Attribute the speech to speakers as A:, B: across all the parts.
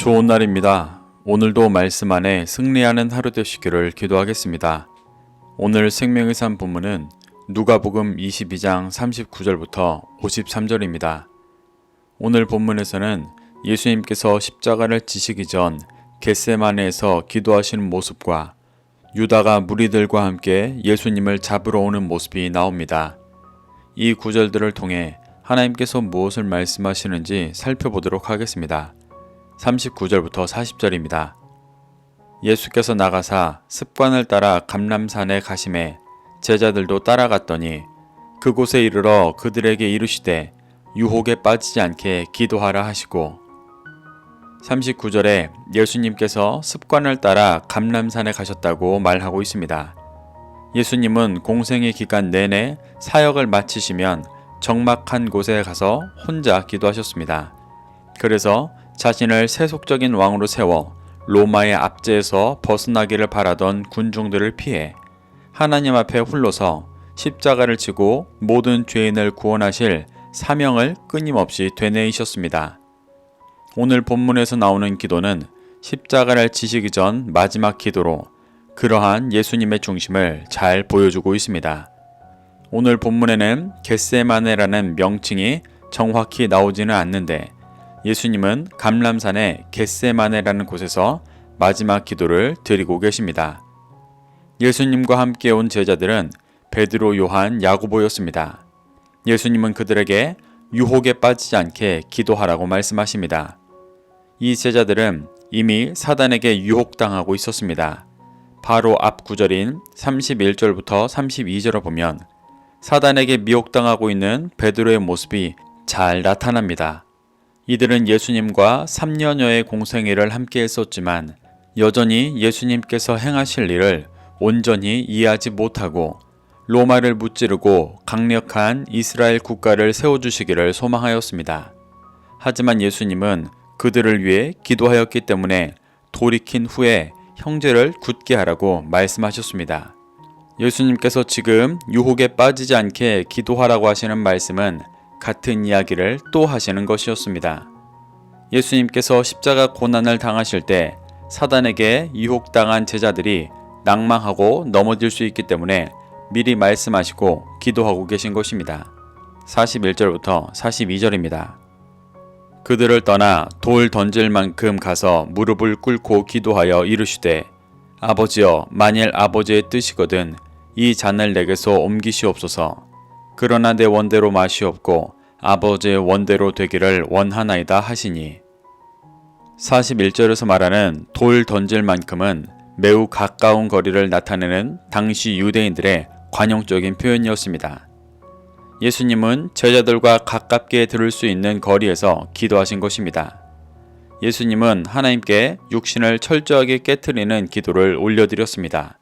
A: 좋은 날입니다. 오늘도 말씀 안에 승리하는 하루 되시기를 기도하겠습니다. 오늘 생명의 산 본문은 누가복음 22장 39절부터 53절입니다. 오늘 본문에서는 예수님께서 십자가를 지시기 전 겟세마네에서 기도하시는 모습과 유다가 무리들과 함께 예수님을 잡으러 오는 모습이 나옵니다. 이 구절들을 통해 하나님께서 무엇을 말씀하시는지 살펴보도록 하겠습니다. 39절부터 40절입니다. 예수께서 나가사 습관을 따라 감람산에 가심에 제자들도 따라갔더니 그곳에 이르러 그들에게 이르시되 유혹에 빠지지 않게 기도하라 하시고 39절에 예수님께서 습관을 따라 감람산에 가셨다고 말하고 있습니다. 예수님은 공생의 기간 내내 사역을 마치시면 적막한 곳에 가서 혼자 기도하셨습니다. 그래서 자신을 세속적인 왕으로 세워 로마의 압제에서 벗어나기를 바라던 군중들을 피해 하나님 앞에 홀로서 십자가를 지고 모든 죄인을 구원하실 사명을 끊임없이 되뇌이셨습니다. 오늘 본문에서 나오는 기도는 십자가를 지시기 전 마지막 기도로 그러한 예수님의 중심을 잘 보여주고 있습니다. 오늘 본문에는 겟세마네라는 명칭이 정확히 나오지는 않는데 예수님은 감람산의 겟세마네라는 곳에서 마지막 기도를 드리고 계십니다. 예수님과 함께 온 제자들은 베드로, 요한, 야고보였습니다. 예수님은 그들에게 유혹에 빠지지 않게 기도하라고 말씀하십니다. 이 제자들은 이미 사단에게 유혹당하고 있었습니다. 바로 앞 구절인 31절부터 32절을 보면 사단에게 미혹당하고 있는 베드로의 모습이 잘 나타납니다. 이들은 예수님과 3년여의 공생애를 함께 했었지만 여전히 예수님께서 행하실 일을 온전히 이해하지 못하고 로마를 무찌르고 강력한 이스라엘 국가를 세워주시기를 소망하였습니다. 하지만 예수님은 그들을 위해 기도하였기 때문에 돌이킨 후에 형제를 굳게 하라고 말씀하셨습니다. 예수님께서 지금 유혹에 빠지지 않게 기도하라고 하시는 말씀은 같은 이야기를 또 하시는 것이었습니다. 예수님께서 십자가 고난을 당하실 때 사단에게 유혹당한 제자들이 낭망하고 넘어질 수 있기 때문에 미리 말씀하시고 기도하고 계신 것입니다. 41절부터 42절입니다. 그들을 떠나 돌 던질 만큼 가서 무릎을 꿇고 기도하여 이르시되 아버지여 만일 아버지의 뜻이거든 이 잔을 내게서 옮기시옵소서 그러나 내 원대로 마시옵고 아버지의 원대로 되기를 원하나이다 하시니 41절에서 말하는 돌 던질 만큼은 매우 가까운 거리를 나타내는 당시 유대인들의 관용적인 표현이었습니다. 예수님은 제자들과 가깝게 들을 수 있는 거리에서 기도하신 것입니다. 예수님은 하나님께 육신을 철저하게 깨뜨리는 기도를 올려드렸습니다.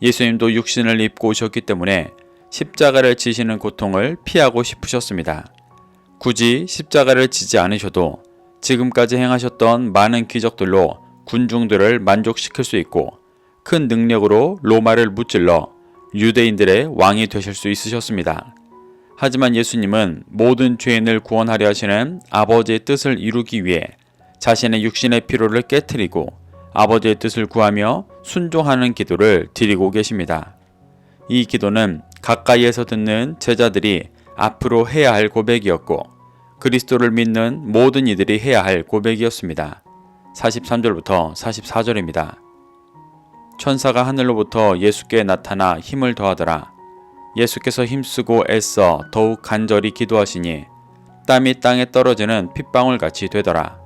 A: 예수님도 육신을 입고 오셨기 때문에 십자가를 지시는 고통을 피하고 싶으셨습니다. 굳이 십자가를 지지 않으셔도 지금까지 행하셨던 많은 기적들로 군중들을 만족시킬 수 있고 큰 능력으로 로마를 무찔러 유대인들의 왕이 되실 수 있으셨습니다. 하지만 예수님은 모든 죄인을 구원하려 하시는 아버지의 뜻을 이루기 위해 자신의 육신의 피로를 깨뜨리고 아버지의 뜻을 구하며 순종하는 기도를 드리고 계십니다. 이 기도는 가까이에서 듣는 제자들이 앞으로 해야 할 고백이었고 그리스도를 믿는 모든 이들이 해야 할 고백이었습니다. 43절부터 44절입니다. 천사가 하늘로부터 예수께 나타나 힘을 더하더라. 예수께서 힘쓰고 애써 더욱 간절히 기도하시니 땀이 땅에 떨어지는 핏방울 같이 되더라.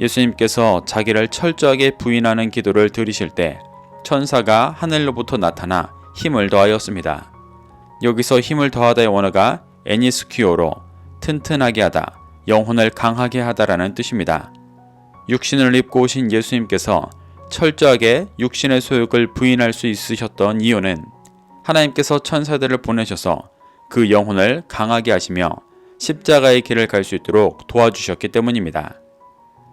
A: 예수님께서 자기를 철저하게 부인하는 기도를 들으실 때 천사가 하늘로부터 나타나 힘을 더하였습니다. 여기서 힘을 더하다의 원어가 애니스키오로 튼튼하게 하다, 영혼을 강하게 하다라는 뜻입니다. 육신을 입고 오신 예수님께서 철저하게 육신의 소욕을 부인할 수 있으셨던 이유는 하나님께서 천사들을 보내셔서 그 영혼을 강하게 하시며 십자가의 길을 갈 수 있도록 도와주셨기 때문입니다.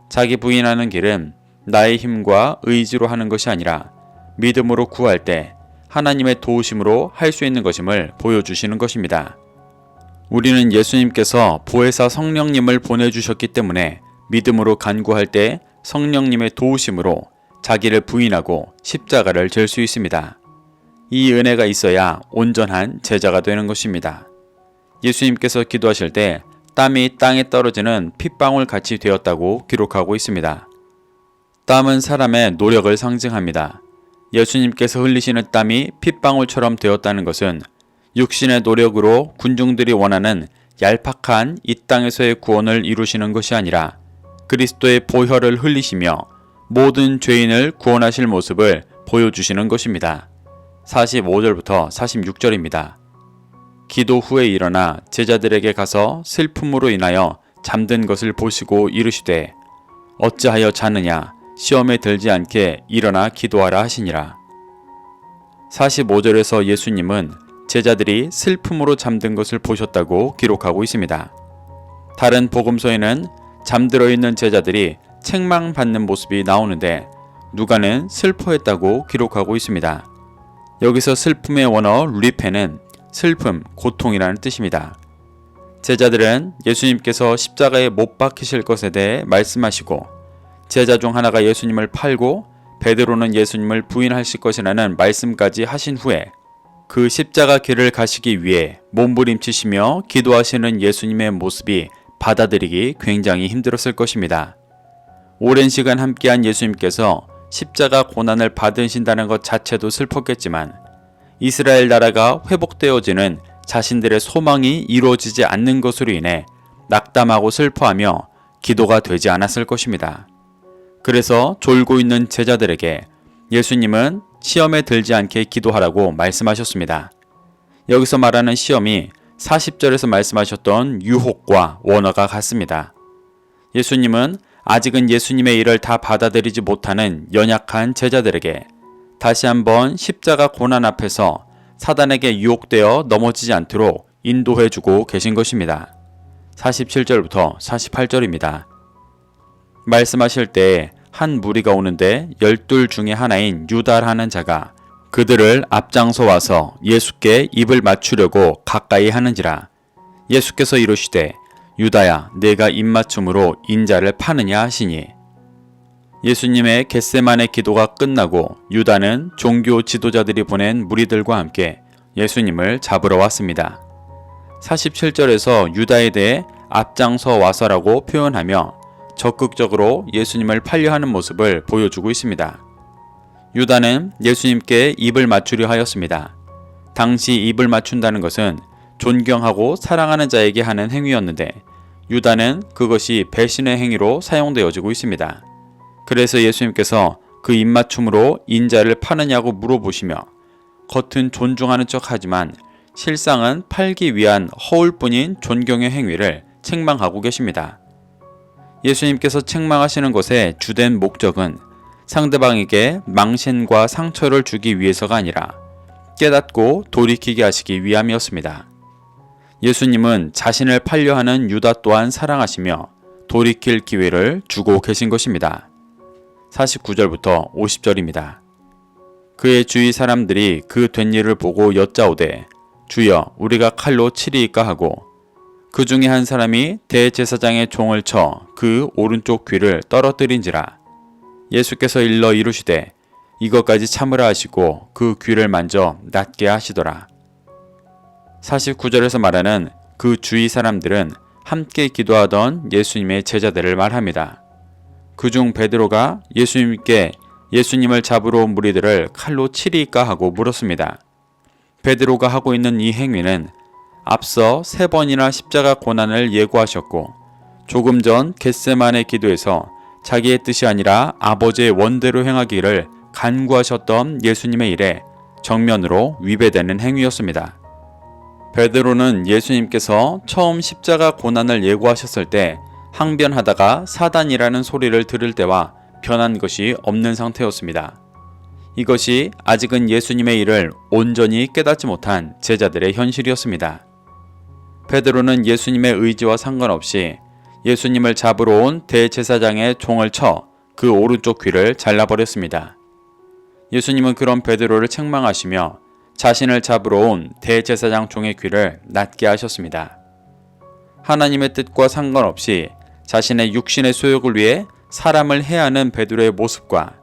A: 자기 부인하는 길은 나의 힘과 의지로 하는 것이 아니라 믿음으로 구할 때 하나님의 도우심으로 할 수 있는 것임을 보여주시는 것입니다. 우리는 예수님께서 보혜사 성령님을 보내주셨기 때문에 믿음으로 간구할 때 성령님의 도우심으로 자기를 부인하고 십자가를 질 수 있습니다. 이 은혜가 있어야 온전한 제자가 되는 것입니다. 예수님께서 기도하실 때 땀이 땅에 떨어지는 핏방울 같이 되었다고 기록하고 있습니다. 땀은 사람의 노력을 상징합니다. 예수님께서 흘리시는 땀이 핏방울처럼 되었다는 것은 육신의 노력으로 군중들이 원하는 얄팍한 이 땅에서의 구원을 이루시는 것이 아니라 그리스도의 보혈을 흘리시며 모든 죄인을 구원하실 모습을 보여주시는 것입니다. 45절부터 46절입니다. 기도 후에 일어나 제자들에게 가서 슬픔으로 인하여 잠든 것을 보시고 이르시되 어찌하여 자느냐 시험에 들지 않게 일어나 기도하라 하시니라. 45절에서 예수님은 제자들이 슬픔으로 잠든 것을 보셨다고 기록하고 있습니다. 다른 복음서에는 잠들어 있는 제자들이 책망받는 모습이 나오는데 누가는 슬퍼했다고 기록하고 있습니다. 여기서 슬픔의 원어 리페는 슬픔, 고통이라는 뜻입니다. 제자들은 예수님께서 십자가에 못 박히실 것에 대해 말씀하시고 제자 중 하나가 예수님을 팔고 베드로는 예수님을 부인하실 것이라는 말씀까지 하신 후에 그 십자가 길을 가시기 위해 몸부림치시며 기도하시는 예수님의 모습이 받아들이기 굉장히 힘들었을 것입니다. 오랜 시간 함께한 예수님께서 십자가 고난을 받으신다는 것 자체도 슬펐겠지만 이스라엘 나라가 회복되어지는 자신들의 소망이 이루어지지 않는 것으로 인해 낙담하고 슬퍼하며 기도가 되지 않았을 것입니다. 그래서 졸고 있는 제자들에게 예수님은 시험에 들지 않게 기도하라고 말씀하셨습니다. 여기서 말하는 시험이 40절에서 말씀하셨던 유혹과 원어가 같습니다. 예수님은 아직은 예수님의 일을 다 받아들이지 못하는 연약한 제자들에게 다시 한번 십자가 고난 앞에서 사단에게 유혹되어 넘어지지 않도록 인도해 주고 계신 것입니다. 47절부터 48절입니다. 말씀하실 때 한 무리가 오는데 열둘 중에 하나인 유다라는 자가 그들을 앞장서 와서 예수께 입을 맞추려고 가까이 하는지라 예수께서 이르시되 유다야 내가 입맞춤으로 인자를 파느냐 하시니 예수님의 겟세만의 기도가 끝나고 유다는 종교 지도자들이 보낸 무리들과 함께 예수님을 잡으러 왔습니다. 47절에서 유다에 대해 앞장서 와서라고 표현하며 적극적으로 예수님을 팔려하는 모습을 보여주고 있습니다. 유다는 예수님께 입을 맞추려 하였습니다. 당시 입을 맞춘다는 것은 존경하고 사랑하는 자에게 하는 행위였는데 유다는 그것이 배신의 행위로 사용되어지고 있습니다. 그래서 예수님께서 그 입맞춤으로 인자를 파느냐고 물어보시며 겉은 존중하는 척 하지만 실상은 팔기 위한 허울 뿐인 존경의 행위를 책망하고 계십니다. 예수님께서 책망하시는 것의 주된 목적은 상대방에게 망신과 상처를 주기 위해서가 아니라 깨닫고 돌이키게 하시기 위함이었습니다. 예수님은 자신을 팔려 하는 유다 또한 사랑하시며 돌이킬 기회를 주고 계신 것입니다. 49절부터 50절입니다. 그의 주위 사람들이 그 된 일을 보고 여짜오되 주여 우리가 칼로 치리이까 하고 그 중에 한 사람이 대제사장의 종을 쳐 그 오른쪽 귀를 떨어뜨린지라 예수께서 일러 이루시되 이것까지 참으라 하시고 그 귀를 만져 낫게 하시더라. 49절에서 말하는 그 주위 사람들은 함께 기도하던 예수님의 제자들을 말합니다. 그 중 베드로가 예수님께 예수님을 잡으러 온 무리들을 칼로 치리까 하고 물었습니다. 베드로가 하고 있는 이 행위는 앞서 세 번이나 십자가 고난을 예고하셨고 조금 전 겟세만의 기도에서 자기의 뜻이 아니라 아버지의 원대로 행하기를 간구하셨던 예수님의 일에 정면으로 위배되는 행위였습니다. 베드로는 예수님께서 처음 십자가 고난을 예고하셨을 때 항변하다가 사단이라는 소리를 들을 때와 변한 것이 없는 상태였습니다. 이것이 아직은 예수님의 일을 온전히 깨닫지 못한 제자들의 현실이었습니다. 베드로는 예수님의 의지와 상관없이 예수님을 잡으러 온 대제사장의 종을 쳐 그 오른쪽 귀를 잘라버렸습니다. 예수님은 그런 베드로를 책망하시며 자신을 잡으러 온 대제사장 종의 귀를 낫게 하셨습니다. 하나님의 뜻과 상관없이 자신의 육신의 소욕을 위해 사람을 해하는 베드로의 모습과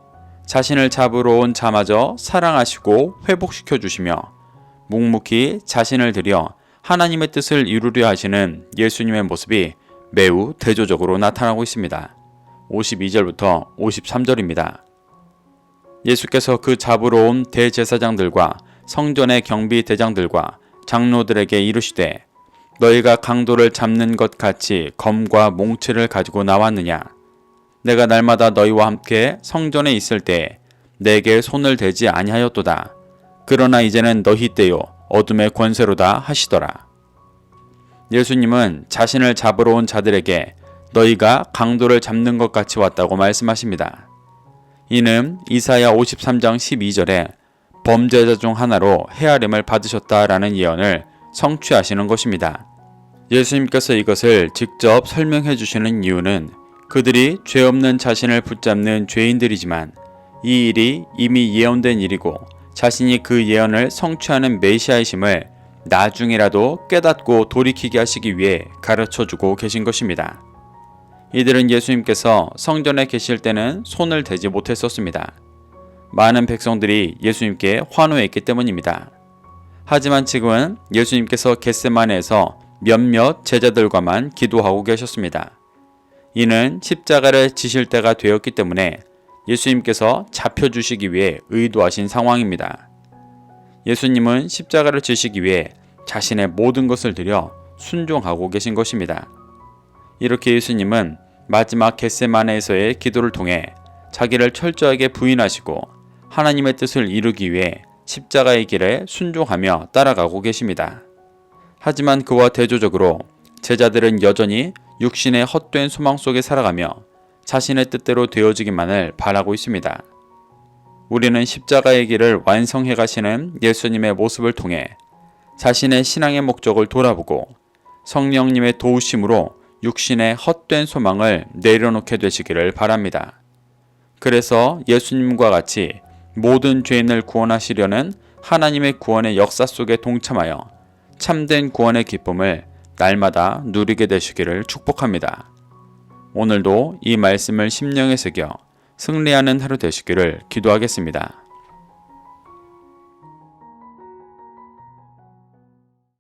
A: 자신을 잡으러 온 자마저 사랑하시고 회복시켜 주시며 묵묵히 자신을 들여 하나님의 뜻을 이루려 하시는 예수님의 모습이 매우 대조적으로 나타나고 있습니다. 52절부터 53절입니다. 예수께서 그 잡으러 온 대제사장들과 성전의 경비 대장들과 장로들에게 이르시되 너희가 강도를 잡는 것 같이 검과 몽치를 가지고 나왔느냐 내가 날마다 너희와 함께 성전에 있을 때 내게 손을 대지 아니하였도다 그러나 이제는 너희 때요 어둠의 권세로다 하시더라 예수님은 자신을 잡으러 온 자들에게 너희가 강도를 잡는 것 같이 왔다고 말씀하십니다. 이는 이사야 53장 12절에 범죄자 중 하나로 헤아림을 받으셨다라는 예언을 성취하시는 것입니다. 예수님께서 이것을 직접 설명해 주시는 이유는 그들이 죄 없는 자신을 붙잡는 죄인들이지만 이 일이 이미 예언된 일이고 자신이 그 예언을 성취하는 메시아이심을 나중이라도 깨닫고 돌이키게 하시기 위해 가르쳐 주고 계신 것입니다. 이들은 예수님께서 성전에 계실 때는 손을 대지 못했었습니다. 많은 백성들이 예수님께 환호했기 때문입니다. 하지만 지금은 예수님께서 겟세마네에서 몇몇 제자들과만 기도하고 계셨습니다. 이는 십자가를 지실 때가 되었기 때문에 예수님께서 잡혀주시기 위해 의도하신 상황입니다. 예수님은 십자가를 지시기 위해 자신의 모든 것을 들여 순종하고 계신 것입니다. 이렇게 예수님은 마지막 겟세마네에서의 기도를 통해 자기를 철저하게 부인하시고 하나님의 뜻을 이루기 위해 십자가의 길에 순종하며 따라가고 계십니다. 하지만 그와 대조적으로 제자들은 여전히 육신의 헛된 소망 속에 살아가며 자신의 뜻대로 되어지기만을 바라고 있습니다. 우리는 십자가의 길을 완성해 가시는 예수님의 모습을 통해 자신의 신앙의 목적을 돌아보고 성령님의 도우심으로 육신의 헛된 소망을 내려놓게 되시기를 바랍니다. 그래서 예수님과 같이 모든 죄인을 구원하시려는 하나님의 구원의 역사 속에 동참하여 참된 구원의 기쁨을 날마다 누리게 되시기를 축복합니다. 오늘도 이 말씀을 심령에 새겨 승리하는 하루 되시기를 기도하겠습니다.